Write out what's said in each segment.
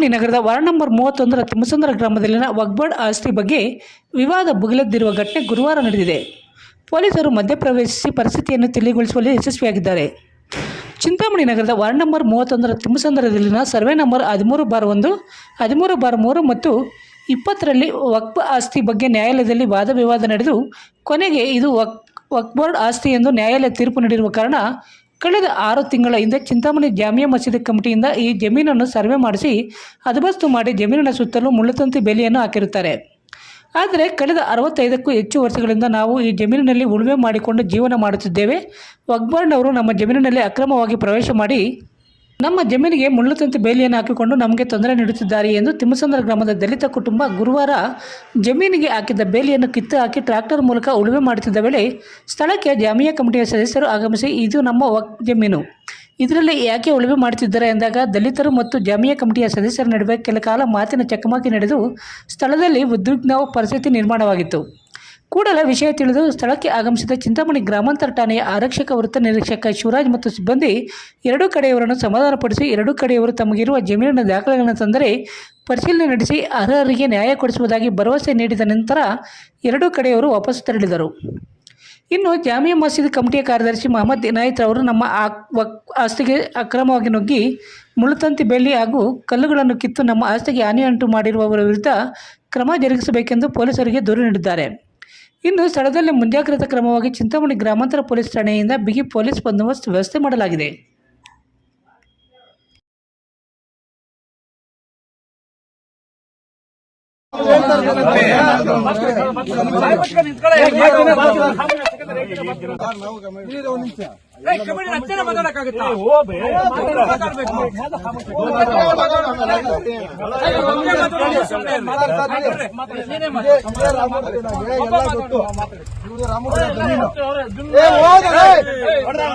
ಚಿಂತಾಮಣಿ ನಗರದ ward number ಮೂವತ್ತೊಂದರ ತಿಮ್ಮಸಂದ್ರ ಗ್ರಾಮದಲ್ಲಿನ ವಗ್ಬರ್ಡ್ ಆಸ್ತಿ ಬಗ್ಗೆ ವಿವಾದ ಬುಗಿಲೆದ್ದಿರುವ ಘಟನೆ ಗುರುವಾರ ನಡೆದಿದೆ. ಪೊಲೀಸರು ಮಧ್ಯಪ್ರವೇಶಿಸಿ ಪರಿಸ್ಥಿತಿಯನ್ನು ತಿಳಿಗೊಳಿಸುವಲ್ಲಿ ಯಶಸ್ವಿಯಾಗಿದ್ದಾರೆ. ಚಿಂತಾಮಣಿ ನಗರದ ವಾರ್ಡ್ ನಂಬರ್ ಮೂವತ್ತೊಂದರ ತಿಮ್ಮಸಂದ್ರದಲ್ಲಿನ ಸರ್ವೆ ನಂಬರ್ ಹದಿಮೂರು ಬಾರ್ ಒಂದು, ಹದಿಮೂರು ಬಾರ್ ಮೂರು ಮತ್ತು ಇಪ್ಪತ್ತರಲ್ಲಿ ವಕ್ಬ ಆಸ್ತಿ ಬಗ್ಗೆ ನ್ಯಾಯಾಲಯದಲ್ಲಿ ವಾದ ವಿವಾದ ನಡೆದು ಕೊನೆಗೆ ಇದು ವಕ್ ವಕ್ಬೋರ್ಡ್ ಆಸ್ತಿ ಎಂದು ನ್ಯಾಯಾಲಯ ತೀರ್ಪು ನೀಡಿರುವ ಕಾರಣ ಕಳೆದ ಆರು ತಿಂಗಳ ಹಿಂದೆ ಚಿಂತಾಮಣಿ ಜಾಮಿಯಾ ಮಸೀದಿ ಕಮಿಟಿಯಿಂದ ಈ ಜಮೀನನ್ನು ಸರ್ವೆ ಮಾಡಿಸಿ ಅದಬಸ್ತು ಮಾಡಿ ಜಮೀನಿನ ಸುತ್ತಲೂ ಮುಳ್ಳುತಂತಿ ಬೆಲೆಯನ್ನು ಹಾಕಿರುತ್ತಾರೆ. ಆದರೆ ಕಳೆದ ಅರವತ್ತೈದಕ್ಕೂ ಹೆಚ್ಚು ವರ್ಷಗಳಿಂದ ನಾವು ಈ ಜಮೀನಿನಲ್ಲಿ ಉಳುಮೆ ಮಾಡಿಕೊಂಡು ಜೀವನ ಮಾಡುತ್ತಿದ್ದೇವೆ. ವಗ್ಬಾರ್ನವರು ನಮ್ಮ ಜಮೀನಿನಲ್ಲಿ ಅಕ್ರಮವಾಗಿ ಪ್ರವೇಶ ಮಾಡಿ ನಮ್ಮ ಜಮೀನಿಗೆ ಮುಳ್ಳುತಂತಿ ಬೇಲಿಯನ್ನು ಹಾಕಿಕೊಂಡು ನಮಗೆ ತೊಂದರೆ ನೀಡುತ್ತಿದ್ದಾರೆ ಎಂದು ತಿಮ್ಮಸಂದ್ರ ಗ್ರಾಮದ ದಲಿತ ಕುಟುಂಬ ಗುರುವಾರ ಜಮೀನಿಗೆ ಹಾಕಿದ್ದ ಬೇಲಿಯನ್ನು ಕಿತ್ತು ಹಾಕಿ ಟ್ರ್ಯಾಕ್ಟರ್ ಮೂಲಕ ಉಳುಮೆ ಮಾಡುತ್ತಿದ್ದ ವೇಳೆ ಸ್ಥಳಕ್ಕೆ ಜಾಮಿಯಾ ಕಮಿಟಿಯ ಸದಸ್ಯರು ಆಗಮಿಸಿ, ಇದು ನಮ್ಮ ವಕ್ ಜಮೀನು. ಇದರಲ್ಲಿ ಯಾಕೆ ಉಳುಮೆ ಮಾಡುತ್ತಿದ್ದಾರೆ? ಎಂದಾಗ ದಲಿತರು ಮತ್ತು ಜಾಮಿಯಾ ಕಮಿಟಿಯ ಸದಸ್ಯರ ನಡುವೆ ಕೆಲ ಕಾಲ ಮಾತಿನ ಚಕಮಕಿ ನಡೆದು ಸ್ಥಳದಲ್ಲಿ ಉದ್ವಿಗ್ನ ಪರಿಸ್ಥಿತಿ ನಿರ್ಮಾಣವಾಗಿತ್ತು. ಕೂಡಲೇ ವಿಷಯ ತಿಳಿದು ಸ್ಥಳಕ್ಕೆ ಆಗಮಿಸಿದ ಚಿಂತಾಮಣಿ ಗ್ರಾಮಾಂತರ ಠಾಣೆಯ ಆರಕ್ಷಕ ವೃತ್ತ ನಿರೀಕ್ಷಕ ಶಿವರಾಜ್ ಮತ್ತು ಸಿಬ್ಬಂದಿ ಎರಡೂ ಕಡೆಯವರನ್ನು ಸಮಾಧಾನಪಡಿಸಿ ಎರಡೂ ಕಡೆಯವರು ತಮಗಿರುವ ಜಮೀನಿನ ದಾಖಲೆಗಳನ್ನು ತಂದರೆ ಪರಿಶೀಲನೆ ನಡೆಸಿ ಅರ್ಹರಿಗೆ ನ್ಯಾಯ ಕೊಡಿಸುವುದಾಗಿ ಭರವಸೆ ನೀಡಿದ ನಂತರ ಎರಡೂ ಕಡೆಯವರು ವಾಪಸ್ ತೆರಳಿದರು. ಇನ್ನು ಜಾಮಿಯಾ ಮಸೀದಿ ಕಮಿಟಿಯ ಕಾರ್ಯದರ್ಶಿ ಮೊಹಮ್ಮದ್ ಇನಾಯತ್ ಅವರು ನಮ್ಮ ಆಸ್ತಿಗೆ ಅಕ್ರಮವಾಗಿ ನುಗ್ಗಿ ಮುಳ್ಳುತಂತಿ ಬೆಳ್ಳಿ ಹಾಗೂ ಕಲ್ಲುಗಳನ್ನು ಕಿತ್ತು ನಮ್ಮ ಆಸ್ತಿಗೆ ಹಾನಿಯುಂಟು ಮಾಡಿರುವವರ ವಿರುದ್ಧ ಕ್ರಮ ಜರುಗಿಸಬೇಕೆಂದು ಪೊಲೀಸರಿಗೆ ದೂರು ನೀಡಿದ್ದಾರೆ. ಇನ್ನು ಸ್ಥಳದಲ್ಲಿ ಮುಂಜಾಗ್ರತಾ ಕ್ರಮವಾಗಿ ಚಿಂತಾಮಣಿ ಗ್ರಾಮಾಂತರ ಪೊಲೀಸ್ ಠಾಣೆಯಿಂದ ಬಿಗಿ ಪೊಲೀಸ್ ಬಂದೋಬಸ್ತ್ ವ್ಯವಸ್ಥೆ ಮಾಡಲಾಗಿದೆ. ಮಾತಾಡೋದು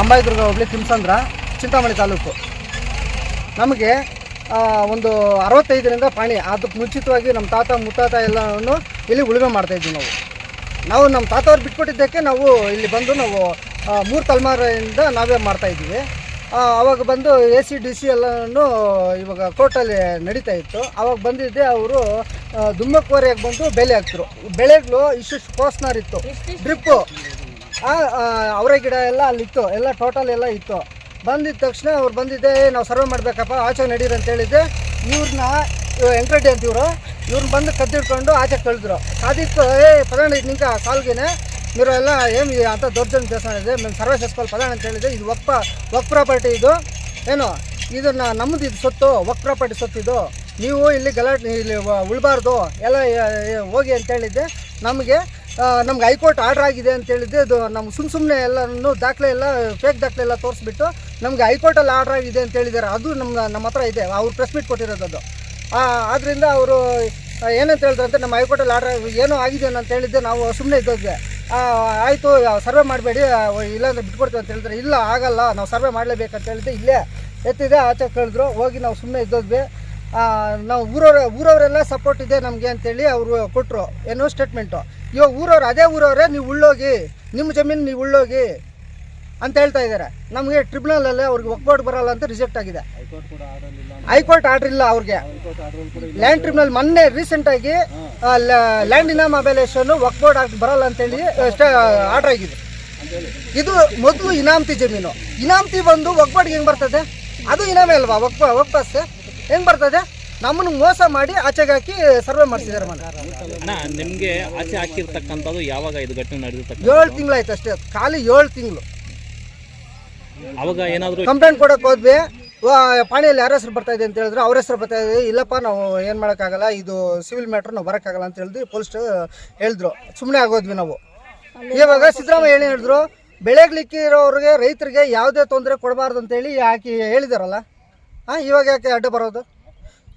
ಅಂಬಾಯಿದುರ್ಗ ಹೋಗ್ಲಿ ತಿಮ್ಸಂದ್ರ, ಚಿಂತಾಮಣಿ ತಾಲೂಕು. ನಮಗೆ ಒಂದು ಅರವತ್ತೈದರಿಂದ ಪಾಣಿ, ಅದಕ್ಕೆ ಮುಂಚಿತವಾಗಿ ನಮ್ಮ ತಾತ, ಮುತ್ತಾತ ಎಲ್ಲವನ್ನು ಇಲ್ಲಿ ಉಳುಮೆ ಮಾಡ್ತಾಯಿದ್ವಿ ನಾವು. ನಾವು ನಮ್ಮ ತಾತವ್ರು ಬಿಟ್ಕೊಟ್ಟಿದ್ದಕ್ಕೆ ನಾವು ಇಲ್ಲಿ ಬಂದು ನಾವು ಮೂರು ತಲೆಮಾರಿಂದ ನಾವೇ ಮಾಡ್ತಾಯಿದ್ದೀವಿ ಅವಾಗ ಬಂದು ಎ ಸಿ ಡಿ ಸಿ ಎಲ್ಲನೂ ಇವಾಗ ಕೋರ್ಟಲ್ಲಿ ನಡೀತಾ ಇತ್ತು. ಅವಾಗ ಬಂದಿದ್ದೆ ಅವರು ದುಮ್ಮಕ್ಕೋರೆಯಾಗಿ ಬಂದು ಬೆಲೆ ಹಾಕ್ತರು ಬೆಳೆಗಳು ಇಷ್ಟು ಕೋಸ್ನರ್ ಇತ್ತು. ಡ್ರಿಪ್ಪು ಅವರೇ ಗಿಡ ಎಲ್ಲ ಅಲ್ಲಿತ್ತು ಎಲ್ಲ ಟೋಟಲ್ ಎಲ್ಲ ಇತ್ತು. ಬಂದಿದ್ದ ತಕ್ಷಣ ಅವ್ರು ಬಂದಿದ್ದೆ "ಏ, ನಾವು ಸರ್ವೆ ಮಾಡಬೇಕಪ್ಪ ಆಚೆ ನಡೀರಿ ಅಂತ ಹೇಳಿದ್ದೆ. ಇವ್ರನ್ನ ವೆಂಕಟರೆಡ್ಡಿ ಅಂತ ಇವರು ಇವ್ರನ್ನ ಬಂದು ಕದ್ದಿಟ್ಕೊಂಡು ಆಚೆ ಕಳೆದ್ರು. ಅದಿತ್ತು ಏ ಪದಣ್ಣ ನಿಂಕ ಕಾಲ್ಗೆನೆ. మీరు ಎಲ್ಲ ಏನು ಅಂತ ದೌರ್ಜನ್ಯ ಕೆಲಸ ಇದೆ మేము ಸರ್ವೆ చేసుకోవాలి ಪದಾಣ ಅಂತ ಹೇಳಿದೆ ಇದು ವಕ್ ವಕ್ ಪ್ರಾಪರ್ಟಿ ಇದು ಏನು ಇದನ್ನ ನಮ್ಮದು ಇದು ಸೊತ್ತು ವಕ್ ಪ್ರಾಪರ್ಟಿ ಸೊತ್ತು ಇದು ನೀವು ಇಲ್ಲಿ ಗಲಾಟೆ ಇಲ್ಲಿ ವ- ಉಳ್ಬಾರ್ದು ಎಲ್ಲ ಎ- ಎ- ಹೋಗಿ ಅಂತ ಹೇಳಿದ್ದೆ ನಮಗೆ ನಮ್ಗೆ ಹೈಕೋರ್ಟ್ ಆರ್ಡರ್ ಆಗಿದೆ ಅಂತ ಹೇಳಿದ್ದೆ ಅದು ನಮ್ಮ ಸುಮ್ಮ ಸುಮ್ಮನೆ ಎಲ್ಲನೂ ದಾಖಲೆ ಎಲ್ಲ ಫೇಕ್ ದಾಖಲೆ ಎಲ್ಲ ತೋರಿಸ್ಬಿಟ್ಟು ನಮಗೆ ಹೈಕೋರ್ಟಲ್ಲಿ ಆರ್ಡರ್ ಆಗಿದೆ ಅಂತ ಹೇಳಿದ್ದಾರೆ ಅದು ನಮ್ಮ ನಮ್ಮ ಹತ್ರ ಇದೆ ಅವ್ರು ಪ್ರೆಸ್ ಮೀಟ್ ಕೊಟ್ಟಿರೋದು ಅದು ಆದ್ದರಿಂದ ಅವರು ಏನಂತ ಹೇಳಿದ್ರಂತೆ ನಮ್ಮ ಹೈಕೋರ್ಟಲ್ಲಿ ಆರ್ಡರ್ ಏನೋ ಆಗಿದೆ ಅಂತ ಹೇಳಿದ್ದೆ ನಾವು ಸುಮ್ಮನೆ ಇದ್ದೋದ್ವಿ ಆಯಿತು ಸರ್ವೆ ಮಾಡಬೇಡಿ ಇಲ್ಲಾಂದ್ರೆ ಬಿಟ್ಕೊಡ್ತೀವಿ ಅಂತ ಹೇಳಿದ್ರೆ, ಇಲ್ಲ, ಆಗಲ್ಲ, ನಾವು ಸರ್ವೆ ಮಾಡಲೇಬೇಕಂತ ಹೇಳಿದ್ದೆ, ಇಲ್ಲೇ ಎತ್ತಿದೆ, ಆಚೆ ಕೇಳಿದ್ರು, ಹೋಗಿ ನಾವು ಸುಮ್ಮನೆ ಇದ್ದೋದ್ವಿ. ನಾವು ಊರವ್ರ, ಊರವರೆಲ್ಲ ಸಪೋರ್ಟ್ ಇದೆ ನಮಗೆ ಅಂತೇಳಿ ಅವರು ಕೊಟ್ಟರು ಏನೋ ಸ್ಟೇಟ್ಮೆಂಟು ಇವಾಗ ಊರವ್ರು, ಅದೇ ಊರವರೇ, ನೀವು ಉಳ್ಳೋಗಿ, ನಿಮ್ಮ ಜಮೀನು ನೀವು ಉಳ್ಳೋಗಿ ಅಂತ ಹೇಳ್ತಾ ಇದ್ದಾರೆ. ನಮಗೆ ಟ್ರಿಬ್ಯುನಲಲ್ಲೇ ಅವ್ರಿಗೆ ಒಕ್ಬೋರ್ಡ್ ಬರಲ್ಲ ಅಂತ ರಿಜೆಕ್ಟ್ ಆಗಿದೆ. ಹೈಕೋರ್ಟ್ ಆರ್ಡರ್ ಇಲ್ಲ ಅವ್ರಿಗೆ. ಲ್ಯಾಂಡ್ ಟ್ರಿಬ್ಯುನಲ್ ಮೊನ್ನೆ ರೀಸೆಂಟಾಗಿ ಲ್ಯಾಂಡ್ ಇನಾಮಬೇಲೇಷನ್ ಒಕ್ಬೋರ್ಡ್ ಆರ್ಡರ್ ಬರಲ್ಲ ಅಂತೇಳಿ ಆರ್ಡರ್ ಆಗಿದೆ. ಇದು ಮೊದಲು ಇನಾಮತಿ ಜಮೀನು. ಇನಾಮತಿ ಬಂದು ಒಕ್ಬೋರ್ಡ್ಗೆ ಹೆಂಗ್ ಬರ್ತದೆ? ಅದು ಇನಾಮೆ ಅಲ್ವಾ? ಒಕ್ ಒಕ್ಬಸ್ ಹೆಂಗ್ ಬರ್ತದೆ? ನಮ್ಮನ್ನು ಮೋಸ ಮಾಡಿ ಆಚೆಗೆ ಹಾಕಿ ಸರ್ವೆ ಮಾಡಿಸಿದ್ದಾರೆ ಮನೆ. ಅಣ್ಣ ನಿಮ್ಗೆ ಆಚೆ ಹಾಕಿರ್ತಕ್ಕಂಥದ್ದು ಯಾವಾಗ ಇದು ಘಟನೆ ನಡೆದಿರ್ತಕ್ಕ ಏಳು ತಿಂಗಳಾಯ್ತು ಅಷ್ಟೇ ಖಾಲಿ ಏಳು ತಿಂಗಳು. ಅವಾಗ ಏನಾದರೂ ಕಂಪ್ಲೇಂಟ್ ಕೊಡಕ್ಕೆ ಹೋದ್ವಿ. ಪಾಣಿಯಲ್ಲಿ ಯಾರ ಹೆಸರು ಬರ್ತಾ ಇದೆ ಅಂತ ಹೇಳಿದ್ರೆ. ಅವ್ರ ಹೆಸರು ಬರ್ತಾ ಇದೆ. ಇಲ್ಲಪ್ಪ, ನಾವು ಏನು ಮಾಡೋಕ್ಕಾಗಲ್ಲ. ಇದು ಸಿವಿಲ್ ಮ್ಯಾಟ್ರ್ ನಾವು ಬರೋಕ್ಕಾಗಲ್ಲ ಅಂತ ಹೇಳಿದ್ವಿ ಪೊಲೀಸ್ ಹೇಳಿದ್ರು. ಸುಮ್ಮನೆ ಆಗೋದ್ವಿ ನಾವು. ಇವಾಗ ಸಿದ್ದರಾಮಯ್ಯ ಏನು ಹೇಳಿದ್ರು? ಬೆಳೆಗ್ಲಿಕ್ಕಿರೋರಿಗೆ ರೈತರಿಗೆ ಯಾವುದೇ ತೊಂದರೆ ಕೊಡಬಾರ್ದು ಅಂತೇಳಿ ಯಾಕೆ ಹೇಳಿದಾರಲ್ಲ. ಹಾಂ ಇವಾಗ ಯಾಕೆ ಅಡ್ಡ ಬರೋದು?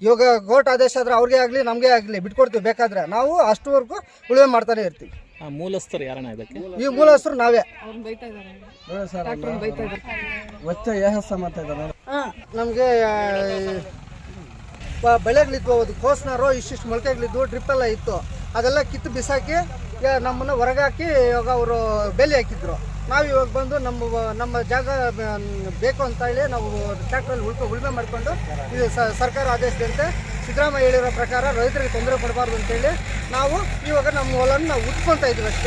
ಇವಾಗ ಕೋರ್ಟ್ ಆದೇಶ ಆದರೆ ಅವ್ರಿಗೆ ಆಗಲಿ, ನಮಗೆ ಆಗಲಿ, ಬಿಟ್ಕೊಡ್ತೀವಿ. ಬೇಕಾದ್ರೆ ನಾವು ಅಷ್ಟುವರೆಗೂ ಉಳುವೆ ಮಾಡ್ತಾನೆ ಇರ್ತೀವಿ. ಮೂಲಸ್ಥರು ಯಾರಣ್ಣ ಇದಕ್ಕೆ? ಈ ಮೂಲಸ್ಥರು ನಾವೇ. ನಮಗೆ ಬೆಳೆಗಳಿದ್ವು ಅದು ಕೋಸ್ನಾರು ಇಷ್ಟಿಷ್ಟು ಮೊಳಕೆಗಳಿದ್ವು ಡ್ರಿಪ್ ಎಲ್ಲ ಇತ್ತು. ಅದೆಲ್ಲ ಕಿತ್ತು ಬಿಸಾಕಿ ನಮ್ಮನ್ನ ಹೊರಗಾಕಿ ಇವಾಗ ಅವರು ಬೇಲಿ ಹಾಕಿದ್ರು. ನಾವು ಇವಾಗ ಬಂದು ನಮ್ಮ ನಮ್ಮ ಜಾಗ ಬೇಕು ಅಂತ ಹೇಳಿ ನಾವು ಟ್ರ್ಯಾಕ್ಟ್ರಲ್ಲಿ ಉಳ್ಕೊ ಉಳುಮೆ ಮಾಡಿಕೊಂಡು ಇದು ಸರ್ಕಾರ ಆದೇಶದಂತೆ ಸಿದ್ದರಾಮಯ್ಯ ಹೇಳಿರೋ ಪ್ರಕಾರ ರೈತರಿಗೆ ತೊಂದರೆ ಕೊಡಬಾರ್ದು ಅಂತೇಳಿ ನಾವು ಇವಾಗ ನಮ್ಮ ಹೊಲನ ನಾವು ಇದ್ವಿ ಅಷ್ಟೇ.